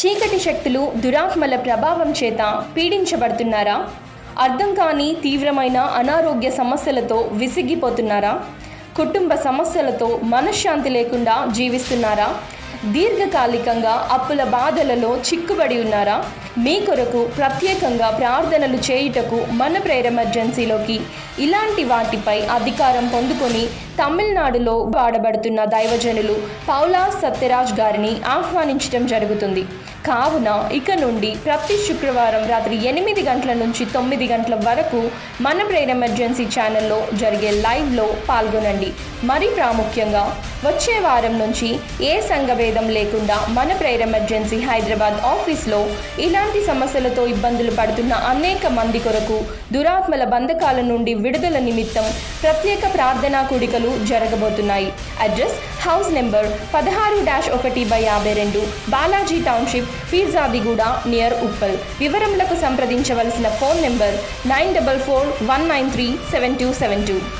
చీకటి శక్తులు దురాత్మల ప్రభావం చేత పీడించబడుతున్నారా? అర్థం కాని తీవ్రమైన అనారోగ్య సమస్యలతో విసిగిపోతున్నారా? కుటుంబ సమస్యలతో మనశ్శాంతి లేకుండా జీవిస్తున్నారా? దీర్ఘకాలికంగా అప్పుల బాధలలో చిక్కుబడి ఉన్నారా? మీ కొరకు ప్రత్యేకంగా ప్రార్థనలు చేయుటకు మన ప్రేయర్ ఎమర్జెన్సీలోకి ఇలాంటి వాటిపై అధికారం పొందుకొని తమిళనాడులో వాడబడుతున్న దైవజనులు పౌలా సత్యరాజ్ గారిని ఆహ్వానించడం జరుగుతుంది. కావున ఇక నుండి ప్రతి శుక్రవారం రాత్రి ఎనిమిది గంటల నుంచి తొమ్మిది గంటల వరకు మన ప్రేయర్ ఎమర్జెన్సీ ఛానల్లో జరిగే లైవ్లో పాల్గొనండి. మరి ప్రాముఖ్యంగా వచ్చే వారం నుంచి ఏ భేదం లేకుండా మన ప్రేర్ ఎమర్జెన్సీ హైదరాబాద్ ఆఫీస్లో ఇలాంటి సమస్యలతో ఇబ్బందులు పడుతున్న అనేక మంది కొరకు దురాత్మల బంధకాల నుండి విడుదల నిమిత్తం ప్రత్యేక ప్రార్థనా కూడికలు జరగబోతున్నాయి. అడ్రస్ హౌస్ నెంబర్ పదహారు డాష్ ఒకటి బై యాభై రెండు బాలాజీ టౌన్షిప్ పీర్జాదిగూడ నియర్ ఉప్పల్. వివరములకు సంప్రదించవలసిన phone number nine double four one nine three seven two seven two.